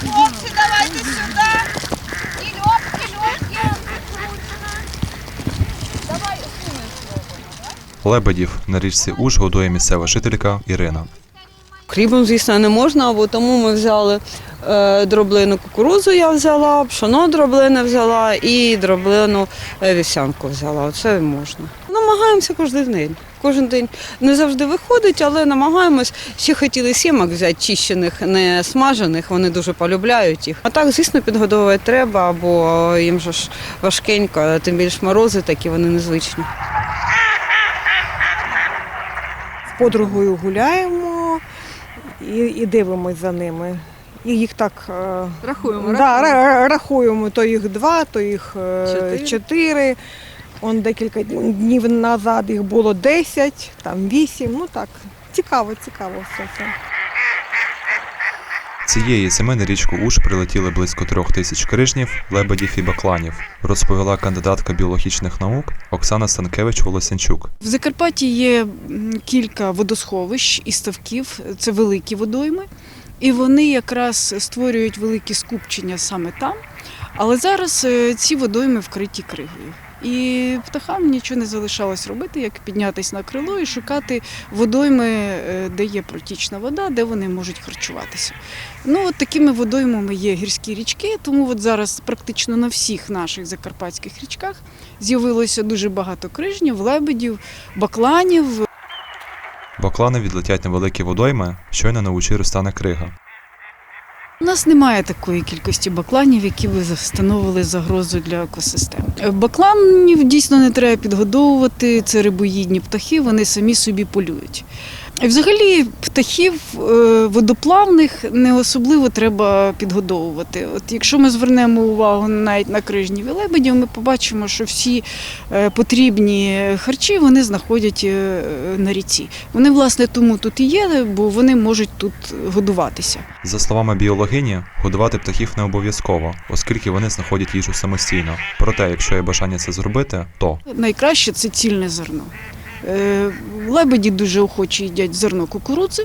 хлопці, давайте сюди. Кільок, кільок, є. Давай, Лебедів на річці Уж годує місцева жителька Ірина. Хлібом, звісно, не можна, бо тому ми взяли е, дроблену кукурудзу, я взяла, пшоно дроблене взяла і дроблену е, вівсянку взяла. Оце можна. Намагаємося кожен день. Кожен день не завжди виходить, але намагаємось. Ще хотіли сімок взяти чищених, не смажених, вони дуже полюбляють їх. А так, звісно, підгодовувати треба, бо їм же ж важкенько, тим більш морози такі, вони незвичні. з подругою гуляємо і, і дивимось за ними. І їх так е, Рахуємо, да, ра- рахуємо, то їх два, то їх е, Чотири. чотири. Он декілька днів назад їх було 10, там 8. Ну так, цікаво, цікаво все це. Цієї зими на річку Уж прилетіли близько трьох тисяч крижнів, лебедів і бакланів, розповіла кандидатка біологічних наук Оксана Станкевич Волосянчук. В Закарпатті є кілька водосховищ і ставків, це великі водойми, і вони якраз створюють великі скупчення саме там. Але зараз е, ці водойми вкриті кригою. І птахам нічого не залишалось робити, як піднятися на крило і шукати водойми, е, де є протічна вода, де вони можуть харчуватися. Ну, от такими водоймами є гірські річки, тому от зараз практично на всіх наших закарпатських річках з'явилося дуже багато крижнів, лебедів, бакланів, Баклани відлетять на великі водойми, щойно на Учі розтане крига. У нас немає такої кількості бакланів, які би становили загрозу для екосистем. Е, Бакланів дійсно не треба підгодовувати. Це рибоїдні птахи, вони самі собі полюють. Взагалі птахів е, водоплавних не особливо треба підгодовувати. От якщо ми звернемо увагу навіть на крижнів і лебедів, ми побачимо, що всі е, потрібні харчі вони знаходять е, на ріці. Вони власне тому тут і є, бо вони можуть тут годуватися. За словами біологині, годувати птахів не обов'язково, оскільки вони знаходять їжу самостійно. Проте, якщо є бажання це зробити, то Найкраще це цільне зерно. Е, Лебеді дуже охоче їдять зерно кукурудзи.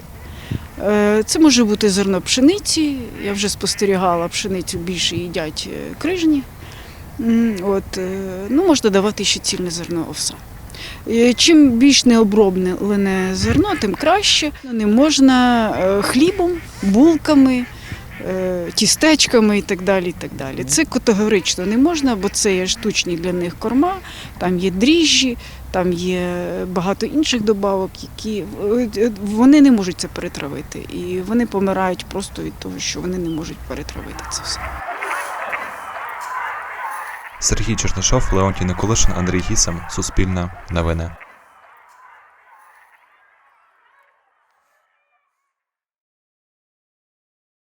Е, Це може бути зерно пшениці. Я вже спостерігала, пшеницю більше їдять е, крижні. От, ну, можна давати ще цільне зерно овса. Чим більш необроблене зерно, тим краще. Не можна хлібом, булками, тістечками і так далі. І так далі. Це категорично не можна, бо це є штучні для них корма, там є дріжджі, там є багато інших добавок, які е, вони не можуть це перетравити. І вони помирають просто від того, що вони не можуть перетравити це все. Сергій Чернишов, Леонтій Николишин, Андрій Гісем, Суспільне, Новини.